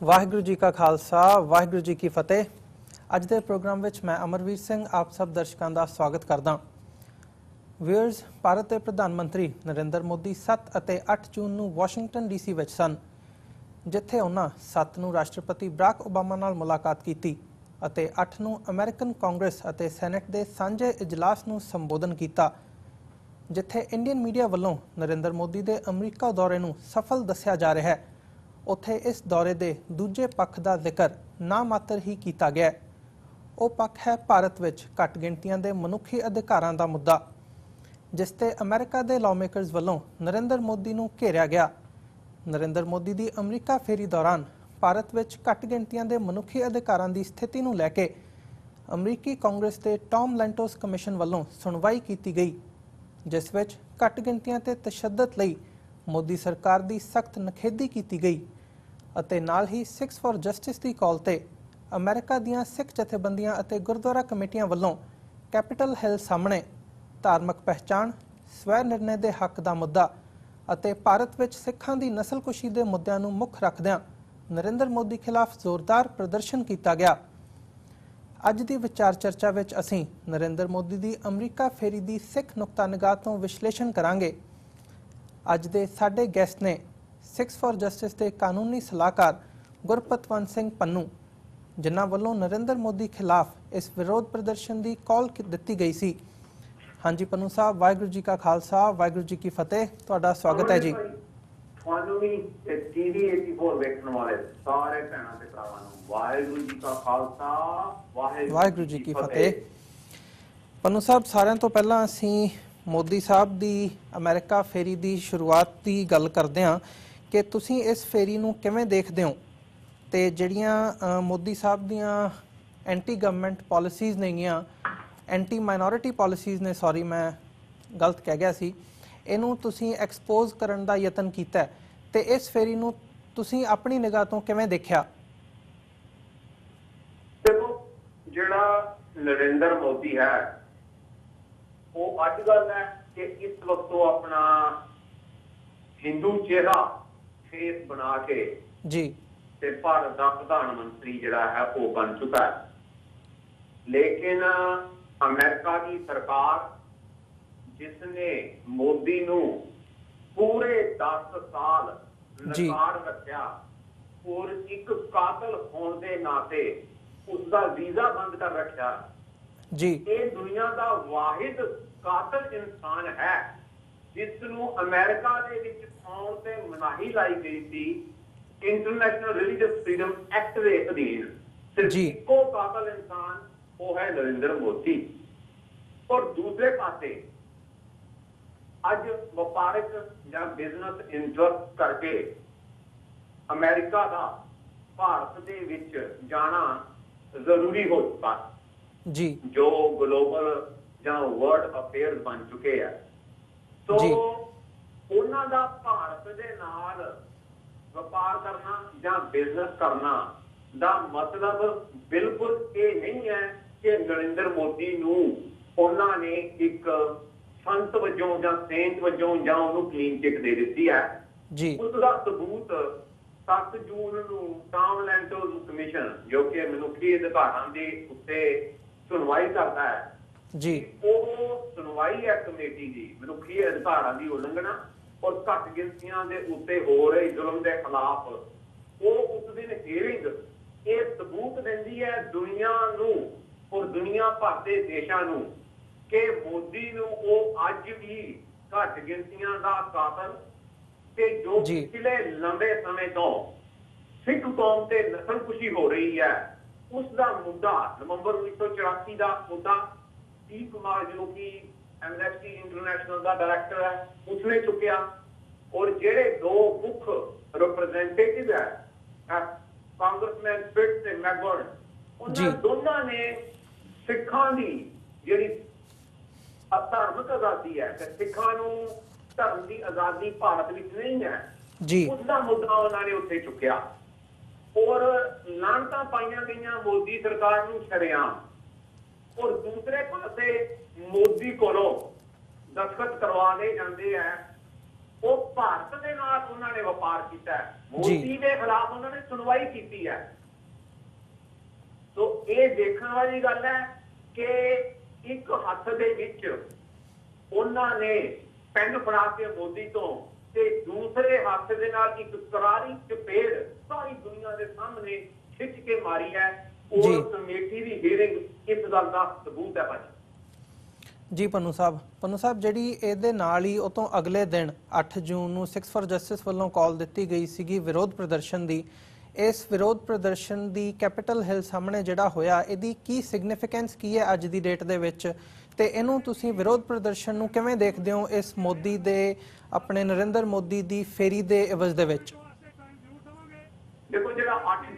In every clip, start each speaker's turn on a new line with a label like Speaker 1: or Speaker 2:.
Speaker 1: ਵਾਹਿਗੁਰੂ ਜੀ ਕਾ ਖਾਲਸਾ, ਵਾਹਿਗੁਰੂ ਜੀ ਕੀ ਫਤਿਹ। ਅੱਜ ਦੇ ਪ੍ਰੋਗਰਾਮ ਵਿੱਚ ਮੈਂ ਅਮਰਵੀਰ ਸਿੰਘ, ਆਪ ਸਭ ਦਰਸ਼ਕਾਂ ਦਾ ਸਵਾਗਤ ਕਰਦਾ ਵੀਅਰਸ ਭਾਰਤ ਦੇ ਪ੍ਰਧਾਨ ਮੰਤਰੀ ਨਰਿੰਦਰ ਮੋਦੀ 7 ਅਤੇ 8 ਜੂਨ ਨੂੰ ਵਾਸ਼ਿੰਗਟਨ ਡੀਸੀ ਵਿੱਚ ਸਨ, ਜਿੱਥੇ ਉਹਨਾਂ 7 ਨੂੰ ਰਾਸ਼ਟਰਪਤੀ ਬਰਾਕ ਓਬਾਮਾ ਨਾਲ ਮੁਲਾਕਾਤ ਕੀਤੀ ਅਤੇ 8 ਨੂੰ ਅਮਰੀਕਨ ਕਾਂਗਰਸ ਅਤੇ ਸੈਨੇਟ ਦੇ ਸਾਂਝੇ ਇਜਲਾਸ ਨੂੰ ਸੰਬੋਧਨ ਕੀਤਾ, ਜਿੱਥੇ ਇੰਡੀਅਨ ਮੀਡੀਆ ਵੱਲੋਂ ਨਰਿੰਦਰ ਮੋਦੀ ਦੇ ਅਮਰੀਕਾ ਦੌਰੇ ਨੂੰ ਸਫਲ ਦੱਸਿਆ ਜਾ ਰਿਹਾ ਹੈ। ਉੱਥੇ ਇਸ ਦੌਰੇ ਦੇ ਦੂਜੇ ਪੱਖ ਦਾ ਜ਼ਿਕਰ ਨਾ ਮਾਤਰ ਹੀ ਕੀਤਾ ਗਿਆ ਉਹ ਪੱਖ ਹੈ ਭਾਰਤ ਵਿੱਚ ਘੱਟ ਗਿਣਤੀਆਂ ਦੇ ਮਨੁੱਖੀ ਅਧਿਕਾਰਾਂ ਦਾ ਮੁੱਦਾ, ਜਿਸ ਤੇ ਅਮਰੀਕਾ ਦੇ ਲਾਅਮੇਕਰਸ ਵੱਲੋਂ ਨਰਿੰਦਰ ਮੋਦੀ ਨੂੰ ਘੇਰਿਆ ਗਿਆ। ਨਰਿੰਦਰ ਮੋਦੀ ਦੀ ਅਮਰੀਕਾ ਫੇਰੀ ਦੌਰਾਨ ਭਾਰਤ ਵਿੱਚ ਘੱਟ ਗਿਣਤੀਆਂ ਦੇ ਮਨੁੱਖੀ ਅਧਿਕਾਰਾਂ ਦੀ ਸਥਿਤੀ ਨੂੰ ਲੈ ਕੇ ਅਮਰੀਕੀ ਕਾਂਗਰਸ ਦੇ ਟਾਮ ਲੈਂਟੋਸ ਕਮਿਸ਼ਨ ਵੱਲੋਂ ਸੁਣਵਾਈ ਕੀਤੀ ਗਈ, ਜਿਸ ਵਿੱਚ ਘੱਟ ਗਿਣਤੀਆਂ ਤੇ ਤਸ਼ੱਦਦ ਲਈ ਮੋਦੀ ਸਰਕਾਰ ਦੀ ਸਖਤ ਨਖੇਦੀ ਕੀਤੀ ਗਈ। ਅਤੇ ਨਾਲ ਹੀ 6 ਫॉर ਜਸਟਿਸ ਦੀ ਕਾਲ ਤੇ ਅਮਰੀਕਾ ਦੀਆਂ ਸਿੱਖ ਜਥੇਬੰਦੀਆਂ ਅਤੇ ਗੁਰਦੁਆਰਾ ਕਮੇਟੀਆਂ ਵੱਲੋਂ ਕੈਪੀਟਲ ਹਿੱਲ ਸਾਹਮਣੇ ਧਾਰਮਿਕ ਪਹਿਚਾਣ, ਸਵੈ ਨਿਰਣੇ ਦੇ ਹੱਕ ਦਾ ਮੁੱਦਾ ਅਤੇ ਭਾਰਤ ਵਿੱਚ ਸਿੱਖਾਂ ਦੀ ਨਸਲਕੁਸ਼ੀ ਦੇ ਮੁੱਦਿਆਂ ਨੂੰ ਮੁੱਖ ਰੱਖਦਿਆਂ ਨਰਿੰਦਰ ਮੋਦੀ ਖਿਲਾਫ ਜ਼ੋਰਦਾਰ ਪ੍ਰਦਰਸ਼ਨ ਕੀਤਾ ਗਿਆ। ਅੱਜ ਦੀ ਵਿਚਾਰ ਚਰਚਾ ਵਿੱਚ ਅਸੀਂ ਨਰਿੰਦਰ ਮੋਦੀ ਦੀ ਅਮਰੀਕਾ ਫੇਰੀ ਦੀ ਸਿੱਖ ਨੁਕਤਾ ਨਿਗਾਹ ਤੋਂ ਵਿਸ਼ਲੇਸ਼ਣ ਕਰਾਂਗੇ। ਅੱਜ ਦੇ ਸਾਡੇ ਗੈਸਟ ਨੇ 6 ਫॉर ਜਸਟਿਸ ਦੇ ਕਾਨੂੰਨੀ ਸਲਾਹਕਾਰ ਗੁਰਪਤਵੰਤ ਸਿੰਘ ਪੰਨੂ ਜਿਨ੍ਹਾਂ ਵੱਲੋਂ ਨਰਿੰਦਰ ਮੋਦੀ ਖਿਲਾਫ ਇਸ ਵਿਰੋਧ ਪ੍ਰਦਰਸ਼ਨ ਦੀ ਕਾਲ ਦਿੱਤੀ ਗਈ ਸੀ। ਹਾਂਜੀ ਪੰਨੂ ਸਾਹਿਬ ਵਾਹਿਗੁਰੂ ਜੀ ਕਾ ਖਾਲਸਾ ਵਾਹਿਗੁਰੂ ਜੀ ਕੀ ਫਤਿਹ। ਤੁਹਾਡਾ ਸਵਾਗਤ ਹੈ ਜੀ।
Speaker 2: ਤੁਹਾਨੂੰ ਵੀ ਟੀਵੀ 84 ਵੇਖਣ ਵਾਲੇ ਸਾਰੇ ਭੈਣਾਂ ਤੇ ਭਰਾਵਾਂ ਨੂੰ ਵਾਹਿਗੁਰੂ ਜੀ ਕਾ ਖਾਲਸਾ
Speaker 1: ਵਾਹਿਗੁਰੂ ਜੀ ਕੀ ਫਤਿਹ। ਪੰਨੂ ਸਾਹਿਬ ਸਾਰਿਆਂ ਤੋਂ ਪਹਿਲਾਂ ਅਸੀਂ ਮੋਦੀ ਸਾਹਿਬ ਦੀ ਅਮਰੀਕਾ ਫੇਰੀ ਦੀ ਸ਼ੁਰੂਆਤ ਦੀ ਗੱਲ ਕਰਦੇ ਹਾਂ। ਕਿ ਤੁਸੀਂ ਇਸ ਫੇਰੀ ਨੂੰ ਕਿਵੇਂ ਦੇਖਦੇ ਹੋ? ਤੇ ਜਿਹੜੀਆਂ ਮੋਦੀ ਸਾਹਿਬ ਦੀਆਂ ਐਂਟੀ ਗਵਰਨਮੈਂਟ ਪਾਲਿਸੀਜ਼ ਨੇਗੀਆਂ ਐਂਟੀ ਮਾਈਨੋਰਿਟੀ ਪਾਲਿਸੀਜ਼ ਨੇ ਸੌਰੀ ਮੈਂ ਗਲਤ ਕਹਿ ਗਿਆ ਸੀ, ਇਹਨੂੰ ਤੁਸੀਂ ਐਕਸਪੋਜ਼ ਕਰਨ ਦਾ ਯਤਨ ਕੀਤਾ ਹੈ ਤੇ ਇਸ ਫੇਰੀ ਨੂੰ ਤੁਸੀਂ ਆਪਣੀ ਨਿਗਾਹ ਤੋਂ ਕਿਵੇਂ ਦੇਖਿਆ?
Speaker 2: ਦੇਖੋ, ਜਿਹੜਾ ਨਰਿੰਦਰ ਮੋਦੀ ਹੈ, ਉਹ ਅੱਜ ਗੱਲ ਹੈ ਕਿ ਇਸ ਵਕਤ ਉਹ ਆਪਣਾ ਹਿੰਦੂ ਚਿਹਰਾ ਫੇਸ ਬਣਾ ਕੇ
Speaker 1: ਜੀ।
Speaker 2: ਤੇ ਭਾਰਤ ਦਾ ਪ੍ਰਧਾਨ ਮੰਤਰੀ ਜਿਹੜਾ ਹੈ ਉਹ ਬਣ ਚੁੱਕਾ ਹੈ। ਲੇਕਿਨ ਅਮਰੀਕਾ ਦੀ ਸਰਕਾਰ ਜਿਸ ਨੇ ਮੋਦੀ ਨੂੰ ਪੂਰੇ 10 ਸਾਲ। ਨਕਾਰ ਰੱਖਿਆ ਔਰ ਇੱਕ ਕਾਤਲ ਹੋਣ ਦੇ ਨਾਤੇ ਉਸ ਦਾ ਵੀਜ਼ਾ ਬੰਦ ਕਰ ਰੱਖਿਆ।
Speaker 1: ਜੀ।
Speaker 2: ਇਹ ਦੁਨੀਆ ਦਾ ਵਾਹਿਦ ਕਾਤਲ ਇਨਸਾਨ ਹੈ। ਜਿਸ ਨੂੰ ਅਮਰੀਕਾ ਦੇ ਵਿੱਚ ਆਉਣ ਤੇ ਮਨਾਹੀ ਲਾਈ ਗਈ ਸੀ ਇੰਟਰਨੈਸ਼ਨਲ ਰਿਲੀਜੀਅਸ ਫਰੀडम ਐਕਟ ਦੇ ਅਧੀਨ।
Speaker 1: ਜੀ।
Speaker 2: ਇੱਕੋ ਕਾਤਲ ਇਨਸਾਨ ਉਹ ਹੈ ਨਰਿੰਦਰ ਮੋਦੀ। ਔਰ ਦੂਸਰੇ ਪਾਸੇ ਅੱਜ ਵਪਾਰਕ ਜਾਂ ਬਿਜ਼ਨਸ ਇੰਟਰਸਟ ਕਰਕੇ ਅਮਰੀਕਾ ਦਾ ਭਾਰਤ ਦੇ ਵਿੱਚ ਜਾਣਾ ਜ਼ਰੂਰੀ ਹੋ ਚੁੱਕਾ।
Speaker 1: ਜੀ।
Speaker 2: ਜੋ ਗਲੋਬਲ ਜਾਂ ਵਰਲਡ ਅਫੇਅਰਸ ਬਣ ਚੁੱਕੇ ਆ। ਸੋ
Speaker 1: ਜੀ।
Speaker 2: ਉਹਨਾਂ ਦਾ ਭਾਰਤ ਦੇ ਨਾਲ ਵਪਾਰ ਕਰਨਾ ਜਾਂ ਬਿਜ਼ਨਸ ਕਰਨਾ ਦਾ ਮਤਲਬ ਬਿਲਕੁਲ ਇਹ ਨਹੀਂ ਹੈ ਕਿ ਨਰਿੰਦਰ ਮੋਦੀ ਨੂੰ ਉਹਨਾਂ ਨੇ ਇੱਕ ਸੰਤ ਵਜੋਂ ਜਾਂ ਸੇਂਟ ਵਜੋਂ ਜਾਂ ਉਹਨੂੰ ਕਲੀਨ ਚਿੱਟ ਦੇ ਦਿੱਤੀ ਹੈ
Speaker 1: ਜੀ
Speaker 2: ਉਸ ਦਾ ਸਬੂਤ 7 ਜੂਨ ਨੂੰ ਟਾਮ ਲੈਂਟੋਸ ਕਮਿਸ਼ਨ ਜੋ ਕਿ ਮਨੁੱਖੀ ਅਧਿਕਾਰਾਂ ਦੇ ਉੱਤੇ ਸੁਣਵਾਈ ਕਰਦਾ ਹੈ
Speaker 1: ਜੀ
Speaker 2: ਉਹ ਸੁਣਵਾਈ ਹੈ ਕਮੇਟੀ ਦੀ ਮਨੁੱਖੀ ਅਧਿਕਾਰਾਂ ਦੀ ਉਲੰਘਣਾ ਔਰ ਘੱਟ ਗਿਣਤੀਆਂ ਦੇ ਉੱਤੇ ਹੋ ਰਹੇ ਜ਼ੁਲਮ ਦੇ ਖਿਲਾਫ ਉਹ ਉਸ ਦਿਨ ਹੀਅਰਿੰਗ ਇਹ ਸਬੂਤ ਦਿੰਦੀ ਹੈ ਦੁਨੀਆ ਨੂੰ ਔਰ ਦੁਨੀਆ ਭਰ ਦੇ ਦੇਸ਼ਾਂ ਨੂੰ ਕਿ ਮੋਦੀ ਨੂੰ ਉਹ ਅੱਜ ਵੀ ਘੱਟ ਗਿਣਤੀਆਂ ਦਾ ਕਾਤਲ ਤੇ ਜੋ
Speaker 1: ਜੀ।
Speaker 2: ਪਿਛਲੇ ਲੰਬੇ ਸਮੇਂ ਤੋਂ ਸਿੱਖ ਕੌਮ ਤੇ ਨਸਲਕੁਸ਼ੀ ਹੋ ਰਹੀ ਹੈ ਉਸ ਦਾ ਮੁੱਦਾ ਨਵੰਬਰ 1984 ਦਾ ਮੁੱਦਾ ਟੀ ਕੁਮਾਰ ਜੋ ਕਿ ਐਮਨੈਸਟੀ ਇੰਟਰਨੈਸ਼ਨਲ ਦਾ ਡਾਇਰੈਕਟਰ ਹੈ ਉਸਨੇ ਚੁੱਕਿਆ। ਔਰ ਜਿਹੜੇ ਦੋ ਮੁੱਖ ਰਿਪਰੈਜ਼ੈਂਟੇਟਿਵ ਹੈ ਕਾਂਗਰਸਮੈਨ ਫਿਟ ਤੇ ਮੈਗਵਰਨ। ਉਹਨਾਂ ਦੋਨਾਂ ਨੇ ਸਿੱਖਾਂ ਦੀ ਜਿਹੜੀ ਅਧਾਰਮਿਕ ਆਜ਼ਾਦੀ ਹੈ ਤੇ ਸਿੱਖਾਂ ਨੂੰ ਧਰਮ ਦੀ ਆਜ਼ਾਦੀ ਭਾਰਤ ਵਿੱਚ ਨਹੀਂ ਹੈ
Speaker 1: ਜੀ।
Speaker 2: ਉਸ ਦਾ ਮੁੱਦਾ ਉਹਨਾਂ ਨੇ ਉੱਥੇ ਚੁੱਕਿਆ। ਔਰ ਲਾਂਟਾਂ ਪਾਈਆਂ ਗਈਆਂ ਮੋਦੀ ਸਰਕਾਰ ਨੂੰ ਸ਼ਰੇਆਮ। ਔਰ ਦੂਸਰੇ ਪਾਸੇ ਮੋਦੀ ਕੋਲੋਂ ਦਸਖਤ ਕਰਵਾਏ ਜਾਂਦੇ ਆ ਉਹ ਭਾਰਤ ਦੇ ਨਾਲ ਉਹਨਾਂ ਨੇ ਵਪਾਰ ਕੀਤਾ। ਮੋਦੀ ਦੇ ਖਿਲਾਫ ਉਹਨਾਂ ਨੇ ਸੁਣਵਾਈ ਕੀਤੀ ਹੈ ਸੋ ਇਹ ਦੇਖਣ ਵਾਲੀ ਗੱਲ ਹੈ ਕਿ ਇੱਕ ਹੱਥ ਦੇ ਵਿੱਚ ਉਹਨਾਂ ਨੇ ਪੈਨ ਫੜਾ ਕੇ ਮੋਦੀ ਤੋਂ ਤੇ ਦੂਸਰੇ ਹੱਥ ਦੇ ਨਾਲ ਇੱਕ ਕਰਾਰੀ ਚਪੇੜ ਸਾਰੀ ਦੁਨੀਆ ਦੇ ਸਾਹਮਣੇ ਖਿੱਚ ਕੇ ਮਾਰੀ ਹੈ। ਉਹ ਕਮੇਟੀ ਦੀ ਹੀਅਰਿੰਗ ਇਸ ਗੱਲ ਦਾ ਸਬੂਤ ਹੈ ਭਾਜੀ।
Speaker 1: ਜੀ ਪੰਨੂ ਸਾਹਿਬ। ਪੰਨੂ ਸਾਹਿਬ ਜਿਹੜੀ ਇਹਦੇ ਨਾਲ ਹੀ ਉਹ ਤੋਂ ਅਗਲੇ ਦਿਨ 8 ਜੂਨ ਨੂੰ 6 ਫॉर ਜਸਟਿਸ ਵੱਲੋਂ ਕਾਲ ਦਿੱਤੀ ਗਈ ਸੀਗੀ ਵਿਰੋਧ ਪ੍ਰਦਰਸ਼ਨ ਦੀ। ਇਸ ਵਿਰੋਧ ਪ੍ਰਦਰਸ਼ਨ ਦੀ ਕੈਪੀਟਲ ਹਿੱਲ ਸਾਹਮਣੇ ਜਿਹੜਾ ਹੋਇਆ ਇਹਦੀ ਕੀ ਸਿਗਨੀਫੀਕੈਂਸ ਕੀ ਹੈ ਅੱਜ ਦੀ ਡੇਟ ਦੇ ਵਿੱਚ? ਤੇ ਇਹਨੂੰ ਤੁਸੀਂ ਵਿਰੋਧ ਪ੍ਰਦਰਸ਼ਨ ਨੂੰ ਕਿਵੇਂ ਦੇਖਦੇ ਹੋ ਇਸ ਮੋਦੀ ਦੇ ਆਪਣੇ ਨਰਿੰਦਰ ਮੋਦੀ ਦੀ ਫੇਰੀ ਦੇ ਇਵਜ਼ ਦੇ ਵਿੱਚ?
Speaker 2: ਦੇਖੋ ਜਿਹੜਾ 8 ਜੂਨ ਨੂੰ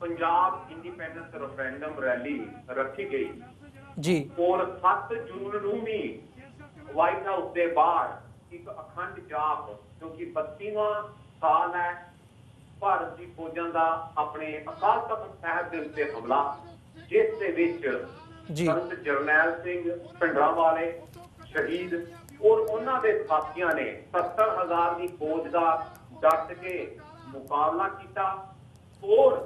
Speaker 2: ਪੰਜਾਬ ਇੰਡੀਪੈਂਡੈਂਸ ਰੈਫਰੈਂਡਮ ਰੈਲੀ ਰੱਖੀ ਗਈ
Speaker 1: ਜੀ
Speaker 2: ਔਰ 7 ਜੂਨ ਨੂੰ ਵੀ ਵਾਈਟ ਹਾਊਸ ਦੇ ਬਾਹਰ ਇੱਕ ਅਖੰਡ ਜਾਪ ਕਿਉਂਕਿ 32ਵਾਂ ਸਾਲ ਹੈ ਭਾਰਤ ਦੀ ਫੌਜਾਂ ਦਾ ਆਪਣੇ ਅਕਾਲ ਤਖਤ ਸਾਹਿਬ ਦੇ ਉੱਤੇ ਹਮਲਾ ਜਿਸ ਦੇ ਵਿੱਚ
Speaker 1: ਜੀ।
Speaker 2: ਸੰਤ ਜਰਨੈਲ ਸਿੰਘ ਭਿੰਡਰਾਂ ਵਾਲੇ ਸ਼ਹੀਦ ਔਰ ਉਹਨਾਂ ਦੇ ਸਾਥੀਆਂ ਨੇ 70000 ਦੀ ਫੌਜ ਦਾ ਡਟ ਕੇ ਮੁਕਾਬਲਾ ਕੀਤਾ ਔਰ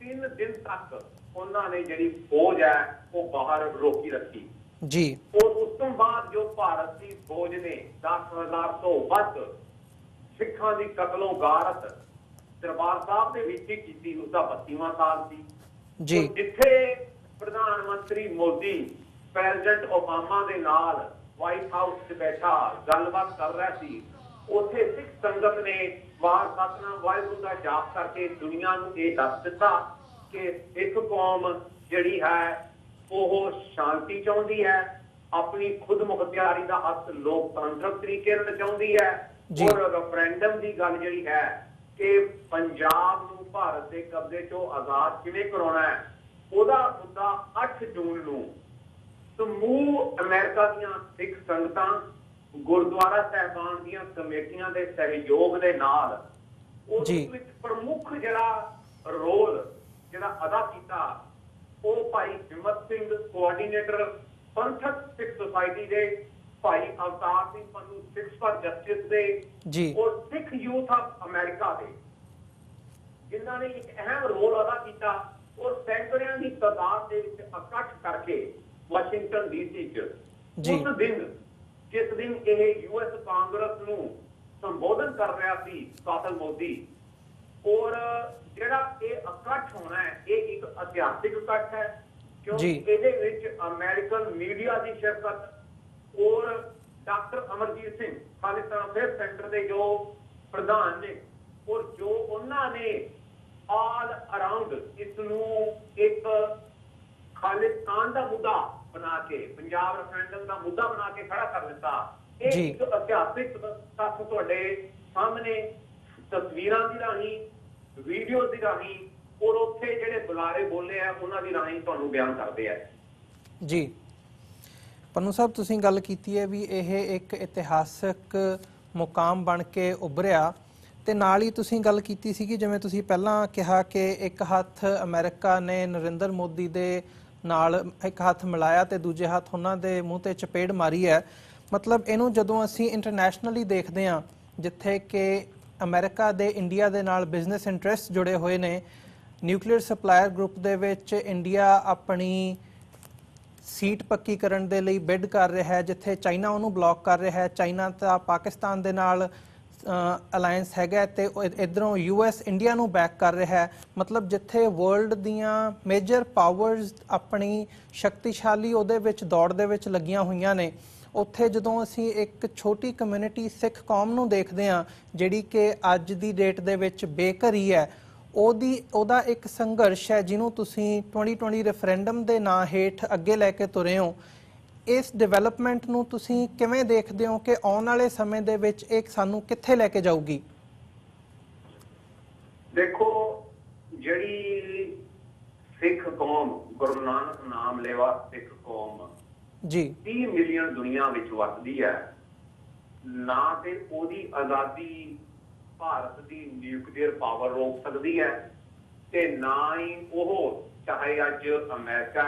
Speaker 2: 3 ਦਿਨ ਤੱਕ ਉਹਨਾਂ ਨੇ ਜਿਹੜੀ ਫੌਜ ਹੈ ਉਹ ਬਾਹਰ ਰੋਕੀ ਰੱਖੀ।
Speaker 1: ਜੀ।
Speaker 2: ਔਰ ਉਸ ਤੋਂ ਬਾਅਦ ਜੋ ਭਾਰਤ ਦੀ ਫੌਜ ਨੇ 10000 ਤੋਂ ਵੱਧ ਸਿੱਖਾਂ ਦੀ ਕਤਲੋਂ ਗਾਰਤ ਦਰਬਾਰ ਸਾਹਿਬ ਦੇ ਵਿੱਚ ਹੀ ਕੀਤੀ ਉਸ ਦਾ 32ਵਾਂ ਸਾਲ ਸੀ।
Speaker 1: ਜੀ।
Speaker 2: ਜਿੱਥੇ ਪ੍ਰਧਾਨ ਮੰਤਰੀ ਮੋਦੀ ਪ੍ਰੈਜ਼ੀਡੈਂਟ ਓਬਾਮਾ ਦੇ ਨਾਲ ਵਾਈਟ ਹਾਊਸ 'ਚ ਬੈਠਾ ਗੱਲਬਾਤ ਕਰ ਰਿਹਾ ਸੀ ਉੱਥੇ ਸਿੱਖ ਸੰਗਤ ਨੇ ਵਾਰ ਸਤਨਾਮ ਵਾਹਿਗੁਰੂ ਦਾ ਜਾਪ ਕਰਕੇ ਦੁਨੀਆ ਨੂੰ ਇਹ ਦੱਸ ਦਿੱਤਾ ਕਿ ਇੱਕ ਕੌਮ ਜਿਹੜੀ ਹੈ ਉਹ ਸ਼ਾਂਤੀ ਚਾਹੁੰਦੀ ਹੈ ਆਪਣੀ ਖੁਦ ਮੁਖਤਿਆਰੀ ਦਾ ਹੱਕ ਲੋਕਤੰਤਰਕ ਤਰੀਕੇ ਨਾਲ ਚਾਹੁੰਦੀ ਹੈ। ਔਰ ਰੈਫਰੈਂਡਮ ਦੀ ਗੱਲ ਜਿਹੜੀ ਹੈ ਕਿ ਪੰਜਾਬ ਨੂੰ ਭਾਰਤ ਦੇ ਕਬਜ਼ੇ ਚੋਂ ਆਜ਼ਾਦ ਕਿਵੇਂ ਕਰਾਉਣਾ ਹੈ ਉਹਦਾ ਮੁੱਦਾ 8 ਜੂਨ ਨੂੰ ਸਮੂਹ ਅਮਰੀਕਾ ਦੀਆਂ ਸਿੱਖ ਸੰਗਤਾਂ ਗੁਰਦੁਆਰਾ ਸਾਹਿਬਾਨ ਦੀਆਂ ਕਮੇਟੀਆਂ ਦੇ ਸਹਿਯੋਗ ਦੇ ਨਾਲ ਉਸ। ਵਿੱਚ ਪ੍ਰਮੁੱਖ ਜਿਹੜਾ ਰੋਲ ਜਿਹੜਾ ਅਦਾ ਕੀਤਾ ਉਹ ਭਾਈ ਹਿੰਮਤ ਸਿੰਘ ਕੋਆਰਡੀਨੇਟਰ ਪੰਥਕ ਸਿੱਖ ਸੁਸਾਇਟੀ ਦੇ ਭਾਈ ਅਵਤਾਰ ਸਿੰਘ ਪੰਨੂ ਸਿੱਖ ਫਾਰ ਜਸਟਿਸ ਦੇ
Speaker 1: ਜੀ
Speaker 2: ਔਰ ਸਿੱਖ ਯੂਥ ਆਫ ਅਮਰੀਕਾ ਦੇ ਜਿਨ੍ਹਾਂ ਨੇ ਇੱਕ ਅਹਿਮ ਰੋਲ ਅਦਾ ਕੀਤਾ ਔਰ ਸੈਂਕੜਿਆਂ ਦੀ ਤਾਦਾਦ ਦੇ ਵਿੱਚ ਇਕੱਠ ਕਰਕੇ ਵਾਸ਼ਿੰਗਟਨ ਡੀਸੀ 'ਚ। ਉਸ ਦਿਨ ਜਿਸ ਦਿਨ ਇਹ ਯੂਐਸ ਕਾਂਗਰਸ ਨੂੰ ਸੰਬੋਧਨ ਕਰ ਰਿਹਾ ਸੀ ਕਾਤਲ ਮੋਦੀ ਔਰ ਜਿਹੜਾ ਇਹ ਇਕੱਠ ਹੋਣਾ ਹੈ ਇਹ ਇੱਕ ਇਤਿਹਾਸਿਕ ਇਕੱਠ ਹੈ ਕਿਉਂਕਿ। ਇਹਦੇ ਵਿੱਚ ਅਮਰੀਕਨ ਮੀਡੀਆ ਦੀ ਸ਼ਿਰਕਤ ਔਰ doctor Amarjit Singh Khalistan affair centre ਦੇ ਜੋ ਪ੍ਰਧਾਨ ਨੇ ਔਰ ਜੋ ਉਹਨਾਂ ਨੇ ਆਲ ਅਰਾਊਂਡ ਇਸ ਨੂੰ ਇੱਕ ਖਾਲਿਸਤਾਨ ਦਾ ਮੁੱਦਾ ਬਣਾ ਕੇ ਪੰਜਾਬ ਰੈਫਰੈਂਡਮ ਦਾ ਮੁੱਦਾ ਬਣਾ ਕੇ ਖੜਾ ਕਰ ਦਿੱਤਾ। ਇਹ। ਇੱਕ ਇਤਿਹਾਸਿਕ ਤੱਥ ਤੁਹਾਡੇ ਸਾਹਮਣੇ ਤਸਵੀਰਾਂ ਦੀ ਰਾਹੀਂ ਵੀਡੀਓ ਦੀ ਰਾਹੀਂ ਔਰ ਉੱਥੇ ਜਿਹੜੇ ਬੁਲਾਰੇ ਬੋਲੇ ਆ ਉਹਨਾਂ ਦੀ ਰਾਹੀਂ ਤੁਹਾਨੂੰ ਬਿਆਨ ਕਰਦੇ ਆ।
Speaker 1: ਜੀ। ਪੰਨੂ ਸਾਹਿਬ ਤੁਸੀਂ ਗੱਲ ਕੀਤੀ ਹੈ ਵੀ ਇਹ ਇੱਕ ਇਤਿਹਾਸਕ ਮੁਕਾਮ ਬਣ ਕੇ ਉੱਭਰਿਆ। ਤੇ ਨਾਲ ਹੀ ਤੁਸੀਂ ਗੱਲ ਕੀਤੀ ਸੀ ਕਿ ਜਿਵੇਂ ਤੁਸੀਂ ਪਹਿਲਾਂ ਕਿਹਾ ਕਿ ਇੱਕ ਹੱਥ ਅਮਰੀਕਾ ਨੇ ਨਰਿੰਦਰ ਮੋਦੀ ਦੇ ਨਾਲ ਇੱਕ ਹੱਥ ਮਿਲਾਇਆ ਤੇ ਦੂਜੇ ਹੱਥ ਉਹਨਾਂ ਦੇ ਮੂੰਹ ਤੇ ਚਪੇੜ ਮਾਰੀ ਹੈ। ਮਤਲਬ ਇਹਨੂੰ ਜਦੋਂ ਅਸੀਂ ਇੰਟਰਨੈਸ਼ਨਲੀ ਦੇਖਦੇ ਹਾਂ, ਜਿੱਥੇ ਕਿ ਅਮਰੀਕਾ ਦੇ ਇੰਡੀਆ ਦੇ ਨਾਲ ਬਿਜ਼ਨਸ ਇੰਟਰਸਟ ਜੁੜੇ ਹੋਏ ਨੇ ਨਿਊਕਲੀਅਰ ਸਪਲਾਇਰ ਗਰੁੱਪ ਦੇ ਵਿੱਚ ਇੰਡੀਆ ਆਪਣੀ ਸੀਟ ਪੱਕੀ ਕਰਨ ਦੇ ਲਈ ਬਿਡ ਕਰ ਰਿਹਾ ਹੈ, ਜਿੱਥੇ ਚਾਈਨਾ ਉਹਨੂੰ ਬਲੌਕ ਕਰ ਰਿਹਾ ਹੈ। ਚਾਈਨਾ ਤਾਂ ਪਾਕਿਸਤਾਨ ਦੇ ਨਾਲ ਅਲਾਈਅੰਸ ਹੈਗਾ ਤੇ ਇਧਰੋਂ ਯੂਐਸ ਇੰਡੀਆ ਨੂੰ ਬੈਕ ਕਰ ਰਿਹਾ ਹੈ। ਮਤਲਬ ਜਿੱਥੇ ਵਰਲਡ ਦੀਆਂ ਮੇਜਰ ਪਾਵਰਸ ਆਪਣੀ ਸ਼ਕਤੀਸ਼ਾਲੀ ਉਹਦੇ ਵਿੱਚ ਦੌੜ ਦੇ ਵਿੱਚ ਲੱਗੀਆਂ ਹੋਈਆਂ ਨੇ। ਉੱਥੇ ਜਦੋਂ ਅਸੀਂ ਇੱਕ ਛੋਟੀ ਕਮਿਊਨਿਟੀ ਸਿੱਖ ਕੌਮ ਨੂੰ ਦੇਖਦੇ ਹਾਂ, ਜਿਹੜੀ ਕਿ ਅੱਜ ਦੀ ਡੇਟ ਦੇ ਵਿੱਚ ਬੇਘਰੀ ਹੈ, ਉਹਦੀ, ਉਹਦਾ ਇੱਕ ਸੰਘਰਸ਼ ਹੈ, ਜਿਹਨੂੰ ਤੁਸੀਂ 2020 ਰੈਫਰੈਂਡਮ ਦੇ ਨਾਂ ਹੇਠ ਅੱਗੇ ਲੈ ਕੇ ਤੁਰੇ ਹੋ। ਇਸ ਡਿਵੈਲਪਮੈਂਟ ਨੂੰ ਤੁਸੀਂ ਕਿਵੇਂ ਦੇਖਦੇ ਹੋ ਕਿ ਆਉਣ ਵਾਲੇ ਸਮੇਂ ਦੇ ਵਿੱਚ ਇਹ ਸਾਨੂੰ ਕਿੱਥੇ ਲੈ ਕੇ ਜਾਊਗੀ?
Speaker 2: ਦੇਖੋ ਜਿਹੜੀ ਸਿੱਖ ਕੌਮ ਗੁਰੂ ਨਾਨਕ ਨਾਮ ਲੈਵਾ ਸਿੱਖ ਕੌਮ
Speaker 1: ਜੀ।
Speaker 2: 30 ਮਿਲੀਅਨ ਦੁਨੀਆ ਵਿੱਚ ਵਸਦੀ ਹੈ। ਨਾ ਤੇ ਉਹਦੀ ਆਜ਼ਾਦੀ ਭਾਰਤ ਦੀ ਨਿਊਕਲੀਅਰ ਪਾਵਰ ਰੋਕ ਸਕਦੀ ਹੈ ਤੇ ਨਾ ਹੀ ਉਹ ਚਾਹੇ ਅੱਜ ਅਮਰੀਕਾ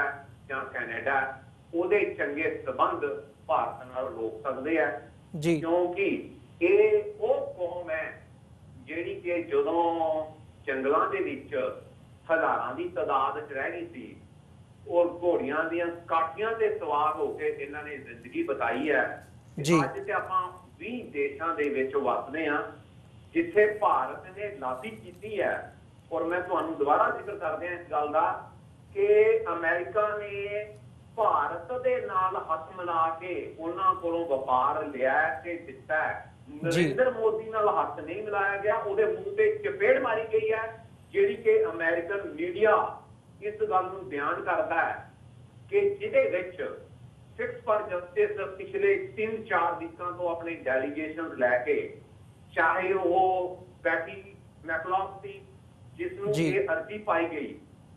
Speaker 2: ਜਾਂ ਕੈਨੇਡਾ ਉਹਦੇ ਚੰਗੇ ਸਬੰਧ ਭਾਰਤ ਨਾਲ ਰੋਕ ਸਕਦੇ ਆ।
Speaker 1: ਜੀ।
Speaker 2: ਕਿਉਂਕਿ ਇਹ ਉਹ ਕੌਮ ਹੈ ਜਿਹੜੀ ਕਿ ਜਦੋਂ ਜੰਗਲਾਂ ਦੇ ਵਿੱਚ ਹਜ਼ਾਰਾਂ ਦੀ ਤਾਦਾਦ 'ਚ ਰਹਿ ਗਈ ਸੀ ਔਰ ਘੋੜੀਆਂ ਦੀਆਂ ਕਾਠੀਆਂ ਤੇ ਸਵਾਰ ਹੋ ਕੇ ਇਹਨਾਂ ਨੇ ਜ਼ਿੰਦਗੀ ਬਤਾਈ ਹੈ।
Speaker 1: ਜੀ।
Speaker 2: ਅੱਜ ਤੇ ਆਪਾਂ 20 ਦੇਸ਼ਾਂ ਦੇ ਵਿੱਚ ਵਸਦੇ ਆ ਜਿੱਥੇ ਭਾਰਤ ਨੇ ਲਾਭੀ ਕੀਤੀ ਹੈ। ਔਰ ਮੈਂ ਤੁਹਾਨੂੰ ਦੁਬਾਰਾ ਜ਼ਿਕਰ ਕਰਦੇ ਹਾਂ ਇਸ ਗੱਲ ਦਾ ਕਿ ਅਮਰੀਕਾ ਨੇ ਭਾਰਤ ਦੇ ਨਾਲ ਹੱਥ ਮਿਲਾ ਕੇ ਉਹਨਾਂ ਕੋਲੋਂ ਵਪਾਰ ਲਿਆ ਤੇ ਦਿੱਤਾ ਨਰਿੰਦਰ ਮੋਦੀ ਨਾਲ ਹੱਥ ਨਹੀਂ ਮਿਲਾਇਆ ਗਿਆ ਉਹਦੇ ਮੂੰਹ ਤੇ ਚਪੇੜ ਮਾਰੀ ਗਈ ਹੈ ਜਿਹੜੀ ਕਿ ਅਮਰੀਕਨ ਮੀਡੀਆ ਇਸ ਗੱਲ ਨੂੰ ਬਿਆਨ ਕਰਦਾ ਹੈ ਕਿ ਜਿਹਦੇ ਵਿੱਚ ਸਿਕਸ ਫਾਰ ਜਸਟਿਸ ਪਿਛਲੇ 3-4 ਦਿਨਾਂ ਤੋਂ ਆਪਣੇ ਡੈਲੀਗੇਸ਼ਨ ਲੈ ਕੇ ਚਾਹੇ ਉਹ ਬੈਟੀ ਮੈਕਲੌਕ ਸੀ ਜਿਸ ਨੂੰ। ਇਹ ਅਰਜ਼ੀ ਪਾਈ ਗਈ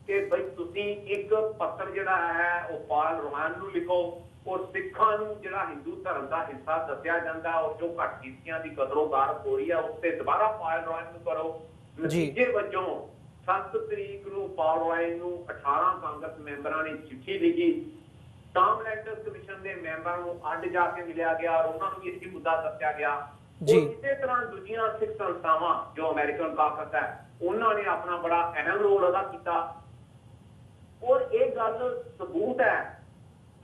Speaker 2: ਕਿ ਬਈ ਤੁਸੀਂ ਇੱਕ ਪੱਤਰ ਜਿਹੜਾ ਹੈ ਉਹ ਪਾਲ ਰੋਹਾਨ ਨੂੰ ਲਿਖੋ। ਔਰ ਸਿੱਖਾਂ ਨੂੰ ਜਿਹੜਾ ਹਿੰਦੂ ਧਰਮ ਦਾ ਹਿੱਸਾ ਦੱਸਿਆ ਜਾਂਦਾ ਔਰ ਜੋ ਘੱਟ ਗਿਣਤੀਆਂ ਦੀ ਕਦਰੋ ਗਾਰਤ ਹੋ ਰਹੀ ਹੈ ਉਸ ਤੇ ਦੁਬਾਰਾ ਪਾਲ ਰੋਹਾਨ ਨੂੰ ਕਰੋ। ਨਤੀਜੇ ਵਜੋਂ 7 ਤਰੀਕ ਨੂੰ ਪਾਲ ਰੋਹਾਨ ਨੂੰ 18 ਕਾਂਗਰਸ ਮੈਂਬਰਾਂ ਨੇ ਚਿੱਠੀ ਲਿਖੀ। ਟਾਮ ਲੈਂਡਰਸ ਕਮਿਸ਼ਨ ਦੇ ਮੈਂਬਰਾਂ ਨੂੰ ਅੱਡ ਜਾ ਕੇ ਮਿਲਿਆ ਗਿਆ ਔਰ ਉਹਨਾਂ ਨੂੰ ਵੀ ਇਸੇ ਮੁੱਦਾ ਦੱਸਿਆ ਗਿਆ।
Speaker 1: ਜੀ।
Speaker 2: ਇਸੇ ਤਰ੍ਹਾਂ ਦੂਜੀਆਂ ਸਿੱਖ ਸੰਸਥਾਵਾਂ ਜੋ ਅਮਰੀਕਨ ਕਾਕਸ ਹੈ ਉਹਨਾਂ ਨੇ ਆਪਣਾ ਬੜਾ ਅਹਿਮ ਰੋਲ ਅਦਾ ਕੀਤਾ। ਔਰ ਇਹ ਗੱਲ ਸਬੂਤ ਹੈ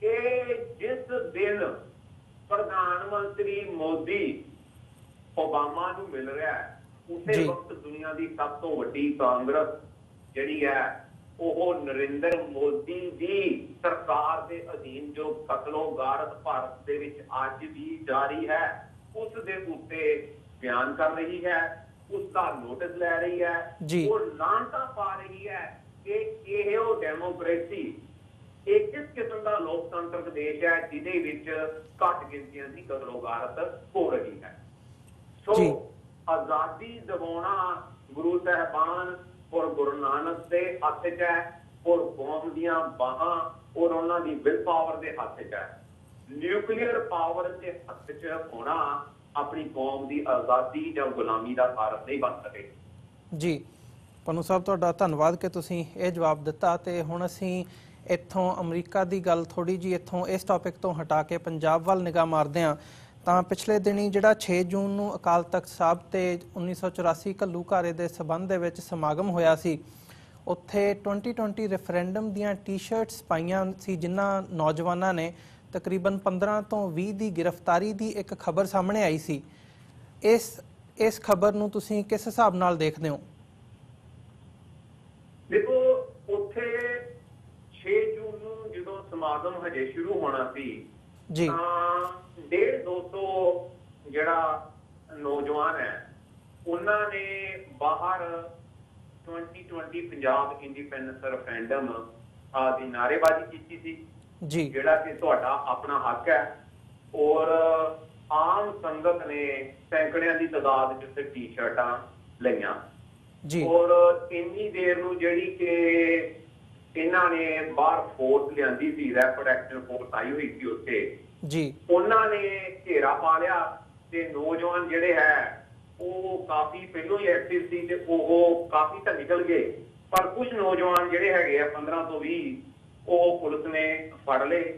Speaker 2: ਕਿ ਜਿਸ ਦਿਨ ਪ੍ਰਧਾਨ ਮੰਤਰੀ ਮੋਦੀ ਓਬਾਮਾ ਨੂੰ ਮਿਲ ਰਿਹਾ ਹੈ ਉਸੇ। ਵਕਤ ਦੁਨੀਆ ਦੀ ਸਭ ਤੋਂ ਵੱਡੀ ਕਾਂਗਰਸ ਜਿਹੜੀ ਹੈ ਉਹ ਨਰਿੰਦਰ ਮੋਦੀ ਦੀ ਸਰਕਾਰ ਦੇ ਅਧੀਨ ਜੋ ਕਤਲੋ ਗਾਰਤ ਭਾਰਤ ਦੇ ਵਿੱਚ ਅੱਜ ਵੀ ਜਾਰੀ ਹੈ ਉਸ ਦੇ ਉੱਤੇ ਬਿਆਨ ਕਰ ਰਹੀ ਹੈ ਉਸ ਦਾ ਨੋਟਿਸ ਲੈ ਰਹੀ ਹੈ। ਉਹ ਲਾਂਟਾ ਪਾ ਰਹੀ ਹੈ ਕਿ ਇਹ ਉਹ ਡੈਮੋਕ੍ਰੇਸੀ ਇਹ ਕਿਸ ਕਿਸਮ ਦਾ ਲੋਕਤੰਤਰਕ ਦੇਸ਼ ਹੈ ਜਿਹਦੇ ਵਿੱਚ ਘੱਟ ਗਿਣਤੀਆਂ ਦੀ ਕਦਰੋਗਾਰਤ ਹੋ ਰਹੀ ਹੈ? ਸੋ। ਆਜ਼ਾਦੀ ਦਿਵਾਉਣਾ ਗੁਰੂ ਸਾਹਿਬਾਨ ਔਰ ਗੁਰੂ ਨਾਨਕ ਦੇ ਹੱਥ 'ਚ ਹੈ ਔਰ ਕੌਮ ਦੀਆਂ ਬਾਹਾਂ ਔਰ ਉਹਨਾਂ ਦੀ ਵਿਲ ਪਾਵਰ ਦੇ ਹੱਥ 'ਚ ਹੈ। ਨਿਊਕਲੀਅਰ ਪਾਵਰ ਦੇ ਹੱਥ 'ਚ ਹੋਣਾ ਆਪਣੀ ਕੌਮ ਦੀ ਆਜ਼ਾਦੀ ਜਾਂ ਗੁਲਾਮੀ ਦਾ ਕਾਰਨ ਨਹੀਂ ਬਣ ਸਕੇ।
Speaker 1: ਜੀ। ਪਨੂ ਸਾਹਿਬ, ਤੁਹਾਡਾ ਧੰਨਵਾਦ ਕਿ ਤੁਸੀਂ ਇਹ ਜਵਾਬ ਦਿੱਤਾ ਤੇ ਹੁਣ ਅਸੀਂ ਇੱਥੋਂ ਅਮਰੀਕਾ ਦੀ ਗੱਲ ਥੋੜੀ ਜੀ ਇੱਥੋਂ ਇਸ ਟੌਪਿਕ ਤੋਂ ਹਟਾ ਕੇ ਪੰਜਾਬ ਵੱਲ ਨਿਗਾਹ ਮਾਰਦੇ ਹਾਂ। ਤਾਂ ਪਿਛਲੇ ਦਿਨੀ ਜਿਹੜਾ 6 ਜੂਨ ਨੂੰ ਅਕਾਲ ਤਖਤ ਸਾਹਿਬ ਤੇ 1984 ਘੱਲੂਘਾਰੇ ਦੇ ਸਬੰਧ ਦੇ ਵਿੱਚ ਸਮਾਗਮ ਹੋਇਆ ਸੀ, ਉੱਥੇ 2020 ਰੈਫਰੈਂਡਮ ਦੀਆਂ ਟੀ-ਸ਼ਰਟਸ ਪਾਈਆਂ ਸੀ ਜਿਨ੍ਹਾਂ ਨੌਜਵਾਨਾਂ ਨੇ ਤਕਰੀਬਨ 15 ਤੋਂ 20 ਦੀ ਗ੍ਰਿਫਤਾਰੀ ਦੀ ਇੱਕ ਖਬਰ ਸਾਹਮਣੇ ਆਈ ਸੀ। ਇਸ ਇਸ ਖਬਰ ਨੂੰ ਤੁਸੀਂ ਕਿਸ ਹਿਸਾਬ ਨਾਲ ਦੇਖਦੇ ਹੋ
Speaker 2: ਦੇਖੋ ਉੱਥੇ 6 ਜੂਨ ਨੂੰ ਜਦੋਂ ਸਮਾਗਮ ਹਜੇ ਸ਼ੁਰੂ ਹੋਣਾ ਸੀ
Speaker 1: ਜੀ।
Speaker 2: ਤਾਂ 1.5 200 ਜਿਹੜਾ ਨੌਜਵਾਨ ਹੈ ਉਹਨਾਂ ਨੇ ਬਾਹਰ 2020 ਪੰਜਾਬ ਇੰਡੀਪੈਂਡੈਂਸ ਰੈਫਰੈਂਡਮ ਆਦਿ ਨਾਅਰੇਬਾਜ਼ੀ ਕੀਤੀ ਸੀ
Speaker 1: ਜੀ।
Speaker 2: ਜਿਹੜਾ ਕਿ ਤੁਹਾਡਾ ਆਪਣਾ ਹੱਕ ਹੈ। ਔਰ ਆਮ ਸੰਗਤ ਨੇ ਸੈਂਕੜਿਆਂ ਦੀ ਤਾਦਾਦ ਚ ਉੱਥੇ ਟੀ-ਸ਼ਰਟਾਂ ਲਈਆਂ।
Speaker 1: ਜੀ।
Speaker 2: ਔਰ ਇੰਨੀ ਦੇਰ ਨੂੰ ਜਿਹੜੀ ਕਿ ਇਹਨਾਂ ਨੇ ਬਾਹਰ ਫੋਰਸ ਲਿਆਂਦੀ ਸੀ ਰੈਪਿਡ ਐਕਸ਼ਨ ਫੋਰਸ ਆਈ ਹੋਈ ਸੀ ਉੱਥੇ।
Speaker 1: ਜੀ।
Speaker 2: ਉਹਨਾਂ ਨੇ ਘੇਰਾ ਪਾ ਲਿਆ ਤੇ ਨੌਜਵਾਨ ਜਿਹੜੇ ਹੈ ਉਹ ਕਾਫੀ ਪਹਿਲੋਂ ਹੀ ਐਕਟਿਵ ਸੀ ਤੇ ਉਹ ਕਾਫੀ ਤਾਂ ਨਿਕਲ ਗਏ। ਪਰ ਕੁਝ ਨੌਜਵਾਨ ਜਿਹੜੇ ਹੈਗੇ ਆ 15 ਤੋਂ 20 ਉਹ ਪੁਲਿਸ ਨੇ ਫੜ ਲਏ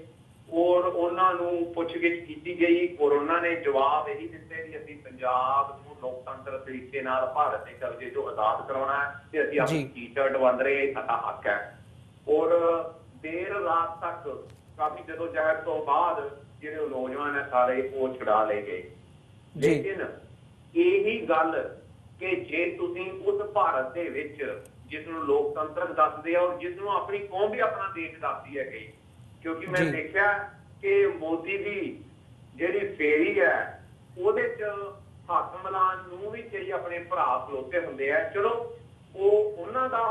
Speaker 2: ਔਰ ਉਹਨਾਂ ਨੂੰ ਪੁੱਛਗਿੱਛ ਕੀਤੀ ਗਈ ਉਹਨਾਂ ਨੇ ਜਵਾਬ ਇਹੀ ਦਿੱਤੇ ਕਿ ਅਸੀਂ ਪੰਜਾਬ ਨੂੰ ਲੋਕਤੰਤਰ ਤਰੀਕੇ ਨਾਲ ਭਾਰਤ ਦੇ ਕਬਜ਼ੇ ਤੋਂ ਆਜ਼ਾਦ ਕਰਾਉਣਾ ਹੈ ਤੇ ਅਸੀਂ ਆਪਣੀ। ਟੀ-ਸ਼ਰਟ ਵੰਡ ਰਹੇ ਇਹ ਸਾਡਾ ਹੱਕ ਹੈ। ਔਰ ਦੇਰ ਰਾਤ ਤੱਕ ਕਾਫੀ ਜਦੋਂ ਜ਼ਹਿਰ ਤੋਂ ਬਾਅਦ ਜਿਹੜੇ ਨੌਜਵਾਨ ਹੈ ਸਾਰੇ ਉਹ ਛੁਡਾ ਲਏ ਗਏ
Speaker 1: ਜੀ।
Speaker 2: ਲੇਕਿਨ ਇਹੀ ਗੱਲ ਕਿ ਜੇ ਤੁਸੀਂ ਉਸ ਭਾਰਤ ਦੇ ਵਿੱਚ ਜਿਸ ਨੂੰ ਲੋਕਤੰਤਰ ਦੱਸਦੇ ਆ ਔਰ ਜਿਸ ਨੂੰ ਆਪਣੀ ਕੌਮ ਵੀ ਆਪਣਾ ਦੇਸ਼ ਦੱਸਦੀ ਹੈ ਗਈ ਕਿਉਂਕਿ ਮੈਂ। ਦੇਖਿਆ ਕਿ ਮੋਦੀ ਦੀ ਜਿਹੜੀ ਫੇਰੀ ਹੈ ਉਹਦੇ ਚ ਹੱਥ ਮਿਲਾਉਣ ਨੂੰ ਵੀ ਕਈ ਆਪਣੇ ਭਰਾ ਖਲੋਤੇ ਹੁੰਦੇ ਆ ਚਲੋ ਉਹ ਉਹਨਾਂ ਦਾ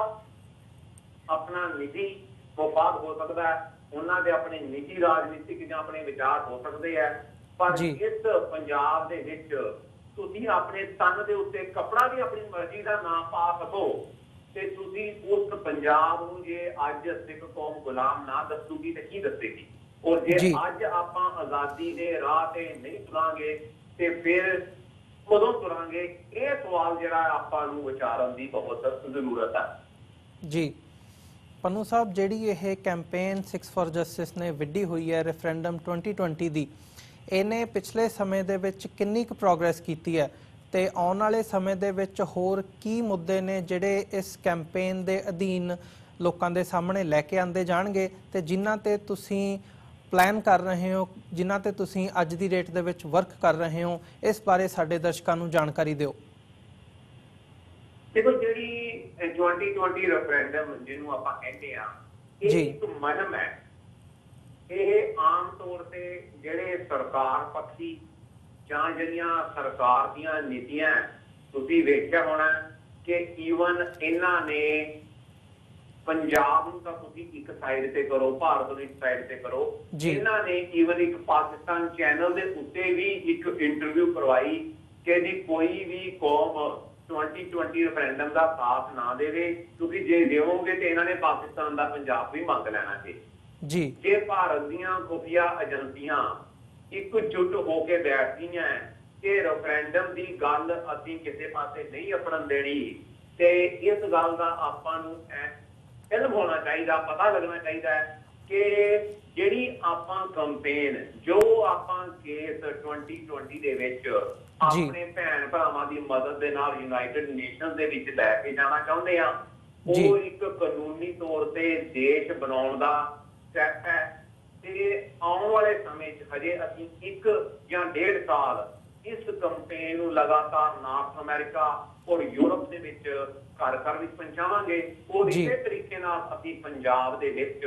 Speaker 2: ਆਪਣਾ ਨਿੱਜੀ ਮਫਾਦ ਹੋ ਸਕਦਾ ਹੈ ਉਹਨਾਂ ਦੇ ਆਪਣੇ ਨਿੱਜੀ ਰਾਜਨੀਤਿਕ ਜਾਂ ਆਪਣੇ ਵਿਚਾਰ ਹੋ ਸਕਦੇ ਆ ਪਰ। ਇਸ ਪੰਜਾਬ ਦੇ ਵਿੱਚ ਤੁਸੀਂ ਆਪਣੇ ਤਨ ਦੇ ਉੱਤੇ ਕਪੜਾ ਵੀ ਆਪਣੀ ਮਰਜ਼ੀ ਦਾ ਨਾ ਪਾ ਸਕੋ ਤੇ ਤੁਸੀਂ ਉਸ ਪੰਜਾਬ ਨੂੰ ਜੇ ਅੱਜ ਸਿੱਖ ਕੌਮ ਗੁਲਾਮ ਨਾ ਦੱਸੂਗੀ ਤੇ ਕੀ ਦੱਸੇਗੀ? ਔਰ ਜੇ। ਅੱਜ ਆਪਾਂ ਆਜ਼ਾਦੀ ਦੇ ਰਾਹ ਤੇ ਨਹੀਂ ਤੁਰਾਂਗੇ ਤੇ ਫਿਰ ਕਦੋਂ ਤੁਰਾਂਗੇ? ਇਹ ਸਵਾਲ ਜਿਹੜਾ ਆਪਾਂ ਨੂੰ ਵਿਚਾਰਨ ਦੀ ਬਹੁਤ ਜ਼ਰੂਰਤ ਹੈ।
Speaker 1: ਜੀ। ਪੰਨੂ ਸਾਹਿਬ, ਜਿਹੜੀ ਇਹ ਕੈਂਪੇਨ 6 ਫॉर ਜਸਟਿਸ ਨੇ ਵਿੱਢੀ ਹੋਈ ਹੈ ਰੈਫਰੈਂਡਮ 2020 ਦੀ, ਇਹਨੇ ਪਿਛਲੇ ਸਮੇਂ ਦੇ ਵਿੱਚ ਕਿੰਨੀ ਕੁ ਪ੍ਰੋਗਰੈਸ ਕੀਤੀ ਹੈ? ਤੇ ਆਉਣ ਵਾਲੇ ਸਮੇਂ ਦੇ ਵਿੱਚ ਹੋਰ ਕੀ ਮੁੱਦੇ ਨੇ ਜਿਹੜੇ ਇਸ ਕੈਂਪੇਨ ਦੇ ਅਧੀਨ ਲੋਕਾਂ ਦੇ ਸਾਹਮਣੇ ਲੈ ਕੇ ਆਂਦੇ ਜਾਣਗੇ? ਤੇ ਜਿਨ੍ਹਾਂ ਤੇ ਤੁਸੀਂ ਪਲਾਨ ਕਰ ਰਹੇ ਹੋ, ਜਿਨ੍ਹਾਂ ਤੇ ਤੁਸੀਂ ਅੱਜ ਦੀ ਡੇਟ ਦੇ ਵਿੱਚ ਵਰਕ ਕਰ ਰਹੇ ਹੋ, ਇਸ ਬਾਰੇ ਸਾਡੇ ਦਰਸ਼ਕਾਂ ਨੂੰ ਜਾਣਕਾਰੀ ਦਿਓ।
Speaker 2: ਦੇਖੋ, ਜਿਹੜੀ 2020 ਰੈਫਰੈਂਡਮ ਜਿਹਨੂੰ ਆਪਾਂ ਕਹਿੰਦੇ ਆ ਇਹ। ਇੱਕ ਮਹਿਮ ਹੈ ਇਹ ਆਮ ਤੌਰ ਤੇ ਜਿਹੜੇ ਸਰਕਾਰ ਪੱਖੀ ਜਾਂ ਜਿਹੜੀਆਂ ਸਰਕਾਰ ਦੀਆਂ ਨੀਤੀਆਂ ਤੁਸੀਂ ਵੇਖਿਆ ਹੋਣਾ ਕਿ ਈਵਨ ਇਹਨਾਂ ਨੇ ਪੰਜਾਬ ਨੂੰ ਤਾਂ ਤੁਸੀਂ ਇੱਕ ਸਾਈਡ ਤੇ ਕਰੋ ਭਾਰਤ ਨੂੰ ਇੱਕ ਸਾਈਡ ਤੇ ਕਰੋ। ਇਹਨਾਂ ਨੇ ਈਵਨ ਇੱਕ ਪਾਕਿਸਤਾਨ ਚੈਨਲ ਦੇ ਉੱਤੇ ਵੀ ਇੱਕ ਇੰਟਰਵਿਊ ਕਰਵਾਈ ਕਿ ਜੀ ਕੋਈ ਵੀ ਕੌਮ 2020 ਰੈਫਰੈਂਡਮ ਦਾ ਸਾਥ ਨਾ ਦੇਵੇ ਕਿਉਂਕਿ ਜੇ ਦੇਵੋਗੇ ਤੇ ਇਹਨਾਂ ਨੇ ਪਾਕਿਸਤਾਨ ਦਾ ਪੰਜਾਬ ਵੀ ਮੰਗ ਲੈਣਾ ਸੀ।
Speaker 1: ਜੀ।
Speaker 2: ਜੇ ਭਾਰਤ ਦੀਆਂ ਖੁਫੀਆ ਏਜੰਸੀਆਂ ਇਕਜੁੱਟ ਹੋ ਕੇ ਬੈਠਦੀਆਂ ਕਿ ਰੈਫਰੈਂਡਮ ਦੀ ਗੱਲ ਅਸੀਂ ਕਿਸੇ ਪਾਸੇ ਨਹੀਂ ਅਪਣਨ ਦੇਣੀ ਤੇ ਇਸ ਗੱਲ ਦਾ ਆਪਾਂ ਨੂੰ ਐ- ਇਲਮ ਹੋਣਾ ਚਾਹੀਦਾ ਪਤਾ ਲੱਗਣਾ ਚਾਹੀਦਾ ਕਿ ਜਿਹੜੀ ਆਪਾਂ ਕੰਪੇਨ ਜੋ ਆਪਾਂ ਕੇਸ 2020 ਦੇ ਵਿੱਚ ਆਪਣੇ ਭੈਣ ਭਰਾਵਾਂ ਦੀ ਮਦਦ ਦੇ ਨਾਲ ਯੂਨਾਈਟਿਡ ਨੇਸ਼ਨਸ ਦੇ ਵਿੱਚ ਲੈ ਕੇ ਜਾਣਾ ਚਾਹੁੰਦੇ ਆ। ਉਹ ਇੱਕ ਕਾਨੂੰਨੀ ਤੌਰ ਤੇ ਦੇਸ਼ ਬਣਾਉਣ ਦਾ ਸਟੈਪ ਹੈ ਤੇ ਆਉਣ ਵਾਲੇ ਸਮੇਂ 'ਚ ਹਜੇ ਅਸੀਂ ਇੱਕ ਜਾਂ ਡੇਢ ਸਾਲ ਇਸ ਕੰਪੇਨ ਨੂੰ ਲਗਾਤਾਰ ਨਾਰਥ ਅਮਰੀਕਾ ਔਰ ਯੂਰਪ ਦੇ ਵਿੱਚ ਘਰ ਘਰ ਵਿੱਚ ਪਹੁੰਚਾਵਾਂਗੇ
Speaker 1: ਜੀ।
Speaker 2: ਇਸੇ ਤਰੀਕੇ ਨਾਲ ਅਸੀਂ ਪੰਜਾਬ ਦੇ ਵਿੱਚ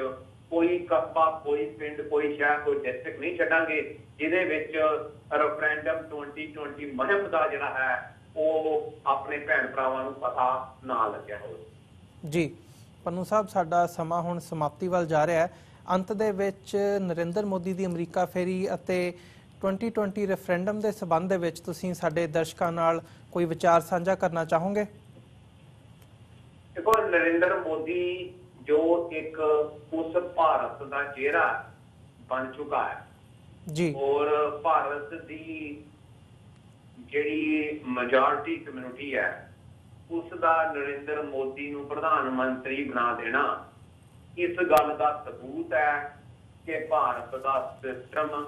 Speaker 2: ਕੋਈ ਕਸਬਾ ਕੋਈ ਪਿੰਡ ਕੋਈ ਸ਼ਹਿਰ ਕੋਈ ਡਿਸਟ੍ਰਿਕਟ ਨਹੀਂ ਛੱਡਾਂਗੇ ਜਿਹਦੇ ਵਿੱਚ ਰੈਫਰੈਂਡਮ 2020 ਮੁਹਿੰਮ ਦਾ ਜਿਹੜਾ ਹੈ ਉਹ ਆਪਣੇ ਭੈਣ ਭਰਾਵਾਂ ਨੂੰ ਪਤਾ ਨਾ ਲੱਗਿਆ ਹੋਵੇ।
Speaker 1: ਜੀ ਪੰਨੂ ਸਾਹਿਬ ਸਾਡਾ ਸਮਾਂ ਹੁਣ ਸਮਾਪਤੀ ਵੱਲ ਜਾ ਰਿਹਾ ਹੈ। ਅੰਤ ਦੇ ਵਿੱਚ ਨਰਿੰਦਰ ਮੋਦੀ ਦੀ ਅਮਰੀਕਾ ਫੇਰੀ ਅਤੇ 2020 ਰੈਫਰੈਂਡਮ ਦੇ ਸਬੰਧ ਦੇ ਵਿੱਚ ਤੁਸੀਂ ਸਾਡੇ ਦਰਸ਼ਕਾਂ ਨਾਲ ਕੋਈ ਵਿਚਾਰ ਸਾਂਝਾ ਕਰਨਾ ਚਾਹੋਗੇ?
Speaker 2: ਦੇਖੋ ਨਰਿੰਦਰ ਮੋਦੀ ਜੋ ਇੱਕ ਉਸ ਭਾਰਤ ਦਾ ਚਿਹਰਾ ਬਣ ਚੁੱਕਾ ਹੈ।
Speaker 1: ਜੀ।
Speaker 2: ਔਰ ਭਾਰਤ ਦੀ ਜਿਹੜੀ ਮੈਜੋਰਟੀ ਕਮਿਊਨਿਟੀ ਹੈ ਉਸ ਦਾ ਨਰਿੰਦਰ ਮੋਦੀ ਨੂੰ ਪ੍ਰਧਾਨ ਮੰਤਰੀ ਬਣਾ ਦੇਣਾ ਇਸ ਗੱਲ ਦਾ ਸਬੂਤ ਹੈ ਕਿ ਭਾਰਤ ਦਾ ਸਿਸਟਮ।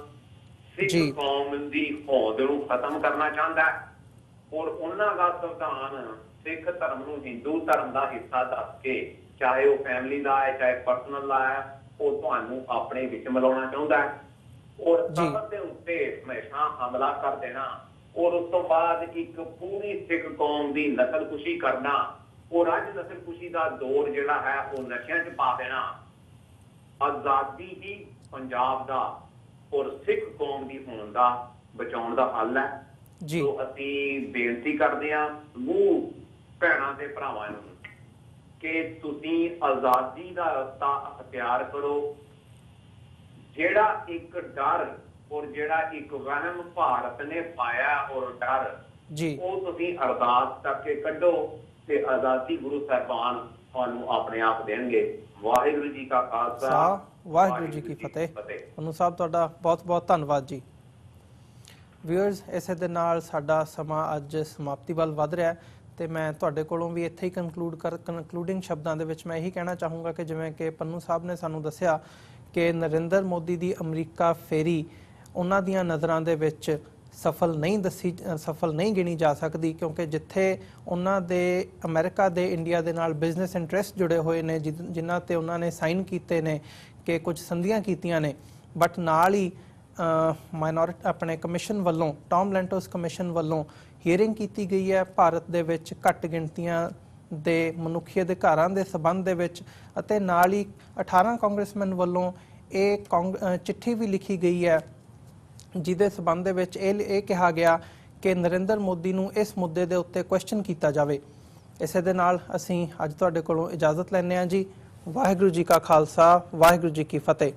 Speaker 2: ਸਿੱਖ ਕੌਮ ਦੀ ਹੋਂਦ ਨੂੰ ਖਤਮ ਕਰਨਾ ਚਾਹੁੰਦਾ ਹੈ। ਔਰ ਉਹਨਾਂ ਦਾ ਸੰਵਿਧਾਨ ਸਿੱਖ ਧਰਮ ਨੂੰ ਹਿੰਦੂ ਧਰਮ ਦਾ ਹਿੱਸਾ ਦੱਸ ਕੇ ਚਾਹੇ ਉਹ ਫੈਮਿਲੀ ਦਾ ਹੈ ਚਾਹੇ ਪਰਸਨਲ ਦਾ ਹੈ ਉਹ ਤੁਹਾਨੂੰ ਆਪਣੇ ਵਿੱਚ ਮਿਲਾਉਣਾ ਚਾਹੁੰਦਾ ਹੈ। ਔਰ। ਸਬਰ ਦੇ ਉੱਤੇ ਹਮੇਸ਼ਾ ਹਮਲਾ ਕਰ ਦੇਣਾ ਔਰ ਉਸ ਤੋਂ ਬਾਅਦ ਇੱਕ ਪੂਰੀ ਸਿੱਖ ਕੌਮ ਦੀ ਨਸਲਕੁਸ਼ੀ ਕਰਨਾ ਔਰ ਅੱਜ ਨਸਲਕੁਸ਼ੀ ਦਾ ਦੌਰ ਜਿਹੜਾ ਹੈ ਉਹ ਨਸ਼ਿਆਂ 'ਚ ਪਾ ਦੇਣਾ ਆਜ਼ਾਦੀ ਹੀ ਪੰਜਾਬ ਦਾ ਔਰ ਸਿੱਖ ਕੌਮ ਦੀ ਹੋਣ ਦਾ ਬਚਾਉਣ ਦਾ ਹੱਲ ਹੈ।
Speaker 1: ਜੀ।
Speaker 2: ਸੋ ਅਸੀਂ ਬੇਨਤੀ ਕਰਦੇ ਹਾਂ ਸਮੂਹ ਭੈਣਾਂ ਤੇ ਭਰਾਵਾਂ ਨੂੰ ਕਿ ਤੁਸੀਂ ਆਜ਼ਾਦੀ ਦਾ ਰਸਤਾ ਅਖਤਿਆਰ ਕਰੋ। ਜਿਹੜਾ ਇੱਕ ਡਰ ਔਰ ਜਿਹੜਾ ਇੱਕ ਵਹਿਮ ਭਾਰਤ ਨੇ ਪਾਇਆ ਔਰ ਡਰ
Speaker 1: ਜੀ।
Speaker 2: ਉਹ ਤੁਸੀਂ ਅਰਦਾਸ ਕਰਕੇ ਕੱਢੋ ਤੇ ਆਜ਼ਾਦੀ ਗੁਰੂ ਸਾਹਿਬਾਨ ਤੁਹਾਨੂੰ ਆਪਣੇ ਆਪ ਦੇਣਗੇ। ਵਾਹਿਗੁਰੂ ਜੀ ਕਾ ਖਾਲਸਾ।
Speaker 1: ਵਾਹਿਗੁਰੂ ਜੀ ਕੀ ਫਤਿਹ। ਅਨੂ ਸਾਹਿਬ ਤੁਹਾਡਾ ਬਹੁਤ ਬਹੁਤ ਧੰਨਵਾਦ ਜੀ। ਵਿਊਅਰਸ ਇਸੇ ਦੇ ਨਾਲ ਸਾਡਾ ਸਮਾਂ ਅੱਜ ਸਮਾਪਤੀ ਵੱਲ ਵਧ ਰਿਹਾ ਹੈ। ਤੇ ਮੈਂ ਤੁਹਾਡੇ ਕੋਲੋਂ ਵੀ ਇੱਥੇ ਹੀ ਕਨਕਲੂਡ ਕਰ ਕਨਕਲੂਡਿੰਗ ਸ਼ਬਦਾਂ ਦੇ ਵਿੱਚ ਮੈਂ ਇਹੀ ਕਹਿਣਾ ਚਾਹੂੰਗਾ ਕਿ ਜਿਵੇਂ ਕਿ ਪੰਨੂ ਸਾਹਿਬ ਨੇ ਸਾਨੂੰ ਦੱਸਿਆ ਕਿ ਨਰਿੰਦਰ ਮੋਦੀ ਦੀ ਅਮਰੀਕਾ ਫੇਰੀ ਉਹਨਾਂ ਦੀਆਂ ਨਜ਼ਰਾਂ ਦੇ ਵਿੱਚ ਸਫਲ ਨਹੀਂ ਦੱਸੀ, ਸਫਲ ਨਹੀਂ ਗਿਣੀ ਜਾ ਸਕਦੀ ਕਿਉਂਕਿ ਜਿੱਥੇ ਉਹਨਾਂ ਦੇ, ਅਮਰੀਕਾ ਦੇ, ਇੰਡੀਆ ਦੇ ਨਾਲ ਬਿਜ਼ਨਸ ਇੰਟਰਸਟ ਜੁੜੇ ਹੋਏ ਨੇ ਜਿਹ- ਜਿਨ੍ਹਾਂ ਤੇ ਉਹਨਾਂ ਨੇ ਸਾਈਨ ਕੀਤੇ ਨੇ ਕਿ ਕੁਝ ਸੰਧੀਆਂ ਕੀਤੀਆਂ ਨੇ ਬਟ ਨਾਲ ਹੀ ਮਾਈਨੋਰਿਟੀ ਆਪਣੇ ਕਮਿਸ਼ਨ ਵੱਲੋਂ ਟਾਮ ਲੈਂਟੋਸ ਕਮਿਸ਼ਨ ਵੱਲੋਂ ਹੀਅਰਿੰਗ ਕੀਤੀ ਗਈ ਹੈ। ਭਾਰਤ ਦੇ ਵਿੱਚ ਘੱਟ ਗਿਣਤੀਆਂ ਦੇ ਮਨੁੱਖੀ ਅਧਿਕਾਰਾਂ ਦੇ ਸਬੰਧ ਦੇ ਵਿੱਚ ਅਤੇ ਨਾਲ ਹੀ 18 ਕਾਂਗਰਸਮੈਨ ਵੱਲੋਂ ਇਹ ਕਾਂਗ- ਚਿੱਠੀ ਵੀ ਲਿਖੀ ਗਈ ਹੈ, ਜਿਹਦੇ ਸਬੰਧ ਦੇ ਵਿੱਚ ਇਹ ਇਹ ਕਿਹਾ ਗਿਆ ਕਿ ਨਰਿੰਦਰ ਮੋਦੀ ਨੂੰ ਇਸ ਮੁੱਦੇ ਦੇ ਉੱਤੇ ਕੁਐਸਚਨ ਕੀਤਾ ਜਾਵੇ। ਇਸੇ ਦੇ ਨਾਲ ਅਸੀਂ ਅੱਜ ਤੁਹਾਡੇ ਕੋਲੋਂ ਇਜਾਜ਼ਤ ਲੈਂਦੇ ਹਾਂ ਜੀ। ਵਾਹਿਗੁਰੂ ਜੀ ਕਾ ਖਾਲਸਾ, ਵਾਹਿਗੁਰੂ ਜੀ ਕੀ ਫਤਿਹ।